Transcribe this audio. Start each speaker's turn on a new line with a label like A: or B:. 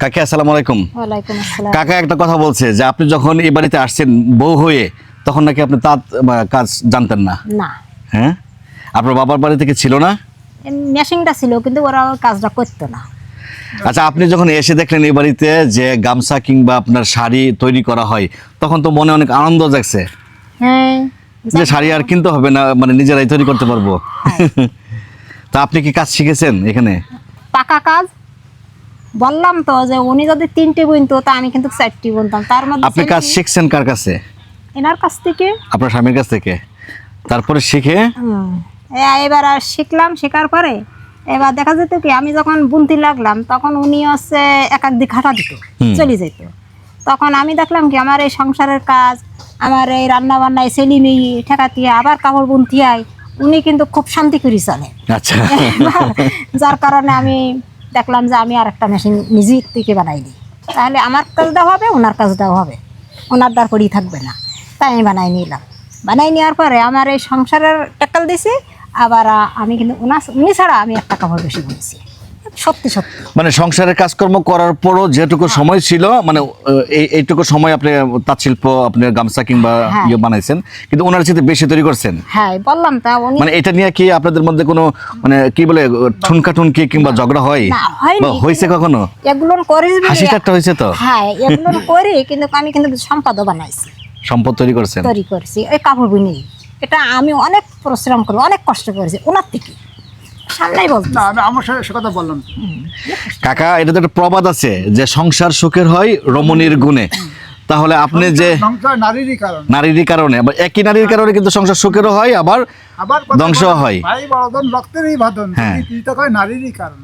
A: কাকি আসসালামু আলাইকুম।
B: ওয়ালাইকুম আসসালাম।
A: কাকা একটা কথা বলছে যে আপনি যখন এই বাড়িতে আসছেন বউ হয়ে তখন নাকি আপনি তাঁত কাজ জানতেন না?
B: না।
A: হ্যাঁ? আপনার বাবার বাড়ি থেকে ছিল না?
B: মেশিনটা ছিল কিন্তু ওরা কাজটা করতো না।
A: আচ্ছা আপনি যখন এসে দেখলেন এই বাড়িতে যে গামছা কিংবা আপনার শাড়ি তৈরি করা হয় তখন তো মনে অনেক আনন্দ জাগছে।
B: হ্যাঁ।
A: যে শাড়ি আর কিনতে হবে না মানে নিজেরাই তৈরি করতে পারব। তা আপনি কি কাজ শিখেছেন এখানে?
B: পাকা কাজ বললাম তো যে উনি যদি তিনটে বুনতো তা আমি কিন্তু চারটি বুনতাম তার মধ্যে
A: আপনি কাজ শিখছেন কার কাছে?
B: এনার কাছ থেকে।
A: আপনার স্বামীর কাছ থেকে? তারপরে শিখে?
B: এবার আর শিখলাম শেখার পরে এবার দেখা যেত কি আমি যখন বুনতে লাগলাম তখন উনি হচ্ছে এক এক দিক হাঁটা দিত চলে যেত। তখন আমি দেখলাম কি আমার এই সংসারের কাজ আমার এই রান্না বান্নায় ছেলে মেয়ে ঠেকাতে আবার কাপড় বুনতে হয় উনি কিন্তু খুব শান্তি করে চলে।
A: আচ্ছা।
B: যার কারণে আমি দেখলাম যে আমি আর একটা মেশিন নিজের থেকে বানাই দিই। তাহলে আমার কাজটাও হবে, ওনার কাজটাও হবে। ওনার দ্বার করেই থাকবে না। তাই আমি বানাই নিলাম। বানাই নেওয়ার পরে আমার এই সংসারের টাকাল দিছি, আবার আমি কিন্তু উনি ছাড়া আমি একটা কাপড় বেশি বলেছি সত্যি সত্যি।
A: মানে সংসারের কাজকর্ম করার পরও যেটুকু সময় ছিল মানে এইটুকু সময় আপনি তাঁত শিল্প আপনি গামছা কিংবা
B: হ্যাঁ।
A: ইয়ে বানাইছেন কিন্তু ওনার সাথে বেশি তৈরি করছেন?
B: হ্যাঁ বললাম তা উনি
A: মানে এটা নিয়ে কি আপনাদের মধ্যে কোনো মানে কি বলে ঠুনকা টুনকি কিংবা ঝগড়া হয়। বা হয়েছে কখনো?
B: এগুলো করি
A: হাসি ঠাট্টা হয়েছে তো?
B: হ্যাঁ এগুলো করি কিন্তু আমি কিন্তু সম্পাদও বানাইছি।
A: সম্পদ তৈরি করছেন?
B: তৈরি করছি ওই কাপড় বুনি। এটা আমি অনেক পরিশ্রম করি অনেক কষ্ট করেছি ওনার থেকে। সামনেই বলতো
C: না আমি আমার সে কথা বললাম।
A: কাকা এটা তো একটা প্রবাদ আছে যে সংসার সুখের হয় রমণীর গুণে। তাহলে আপনি যে
C: নারীর নারীরই কারণ।
A: নারীরই কারণে আবার একই নারীর কারণে কিন্তু সংসার সুখেরও হয় আবার
C: আবার
A: ধ্বংস হয়।
C: ভাই বড়দন রক্তেরই বাঁধন।
A: হ্যাঁ।
C: হয় নারীরই কারণ।